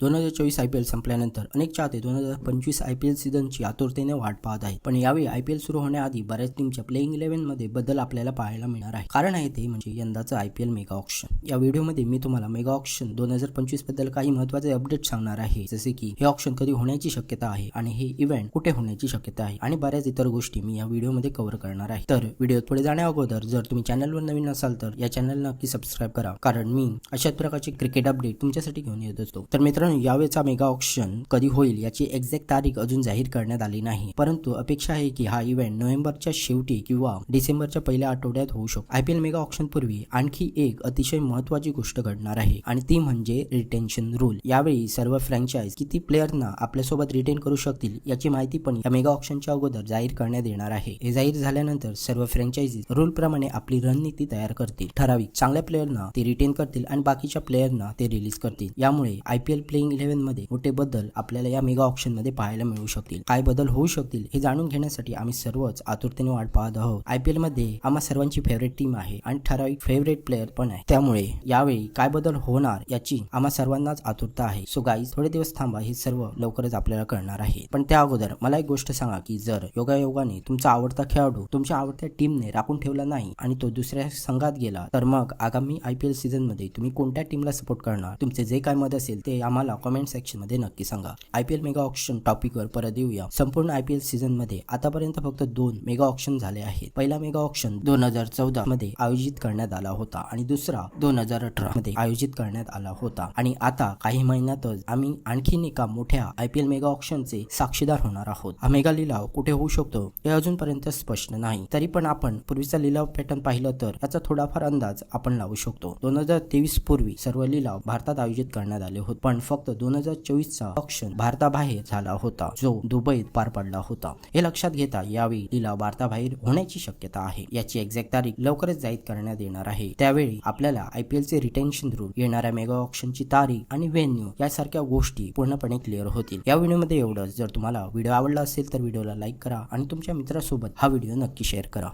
दोन हजार चोवीस आय पी एल संपल्यानंतर अनेक चाहते दोन हजार पंचवीस आय पी एल सीझनची आतुरतेने वाट पाहत आहेत. पण यावेळी आय पी एल सुरू होण्याआधी बऱ्याच टीमच्या प्लेइंग इलेव्हनमध्ये बदल आपल्याला पाहायला मिळणार आहे. कारण आहे ते म्हणजे यंदाचं I P L mega option या व्हिडिओमध्ये मी तुम्हाला मेगा ऑप्शन दोन हजार पंचवीसबद्दल काही महत्त्वाचे अपडेट सांगणार आहे. जसे की हे ऑप्शन कधी होण्याची शक्यता आहे आणि हे इव्हेंट कुठे होण्याची शक्यता आहे आणि बऱ्याच इतर गोष्टी मी या व्हिडिओमध्ये कव्हर करणार आहे. तर व्हिडिओ पुढे जाण्या अगोदर जर तुम्ही चॅनलवर नवीन असाल तर या चॅनल नक्की सबस्क्राईब करा. कारण मी अशाच प्रकारचे क्रिकेट अपडेट तुमच्यासाठी घेऊन येत असतो. तर मित्रांनो यावेळेचा मेगा ऑप्शन कधी होईल याची एक्झॅक्ट तारीख अजून जाहीर करण्यात आली नाही. परंतु अपेक्षा आहे की हा इव्हेंट नोव्हेंबरच्या शेवटी किंवा डिसेंबरच्या पहिल्या आठवड्यात होऊ शकतो. आयपीएल मेगा ऑप्शन पूर्वी आणखी एक अतिशय महत्वाची गोष्ट घडणार आहे आणि ती म्हणजे रिटेन्शन रूल यावेळी सर्व फ्रँचाईज किती प्लेअरना आपल्यासोबत रिटेन करू शकतील याची माहिती पण या मेगा ऑप्शनच्या अगोदर जाहीर करण्यात येणार आहे. हे जाहीर झाल्यानंतर सर्व फ्रँचायझी रूल प्रमाणे आपली रणनीती तयार करतील. ठराविक चांगल्या प्लेअरना ते रिटेन करतील आणि बाकीच्या प्लेअरना ते रिलीज करतील. यामुळे आयपीएल प्लेइंग इलेव्हनमध्ये मोठे बदल आपल्याला या मेगा ऑप्शनमध्ये पाहायला मिळू शकतील. काय बदल होऊ शकतील हे जाणून घेण्यासाठी आम्ही सर्वच आतुरतेने वाट पाहत आहोत. आयपीएलमध्ये आम्हा सर्वांची फेवरेट टीम आहे आणि ठराविक फेवरेट प्लेअर पण आहे. त्यामुळे यावेळी काय बदल होणार याची आम्हा सर्वांनाच आतुरता आहे. सो गाईज थोडे दिवस थांबा हे सर्व लवकरच आपल्याला कळणार आहे. पण त्या अगोदर मला एक गोष्ट सांगा की जर योगायोगाने तुमचा आवडता खेळाडू तुमच्या आवडत्या टीमने राखून ठेवला नाही आणि तो दुसऱ्या संघात गेला तर मग आगामी आय पी एल सीझनमध्ये तुम्ही कोणत्या टीमला सपोर्ट करणार? तुमचे जे काय मत असेल ते आम्हाला कमेंट सेक्शनमध्ये नक्की सांगा. I P L mega option टॉपिकवर परत येऊया. संपूर्ण आय पी एल सीझनमध्ये आतापर्यंत फक्त दोन मेगा ऑप्शन झाले आहेत. पहिला मेगा ऑप्शन दोन हजार चौदा मध्ये आयोजित करण्यात आला होता आणि दुसरा दोन हजार अठरा मध्ये आयोजित करण्यात आला होता. आणि आता काही महिन्यातच आम्ही आणखीन एका मोठ्या आय पी एल मेगा ऑप्शनचे साक्षीदार होणार आहोत. हा मेगा लिलाव कुठे होऊ शकतो हे अजूनपर्यंत स्पष्ट नाही. तरी पण आपण पूर्वीचा लिलाव पॅटर्न पाहिलं तर याचा थोडाफार अंदाज आपण लावू शकतो. दोन हजार तेवीस पूर्वी सर्व लिलाव भारतात आयोजित करण्यात आले होते. पण फक्त दोन हजार चोवीसचा ऑप्शन भारताबाहेर झाला होता जो दुबईत पार पडला होता. हे लक्षात घेता यावेळी लिलाव भारताबाहेर होण्याची शक्यता आहे. याची एक्झॅक्ट तारीख लवकरच जाहीर करण्यात येणार आहे. त्यावेळी आपल्याला आयपीएल चे रिटेन्शन रूल येणाऱ्या मेगा ऑप्शनची तारीख आणि व्हेन्यू यासारख्या गोष्टी पूर्णपणे क्लिअर होतील. या व्हिडिओमध्ये एवढंच. जर तुम्हाला व्हिडिओ आवडला असेल तर व्हिडिओला लाईक करा आणि तुमच्या मित्रासोबत हा व्हिडिओ नक्की शेअर करा.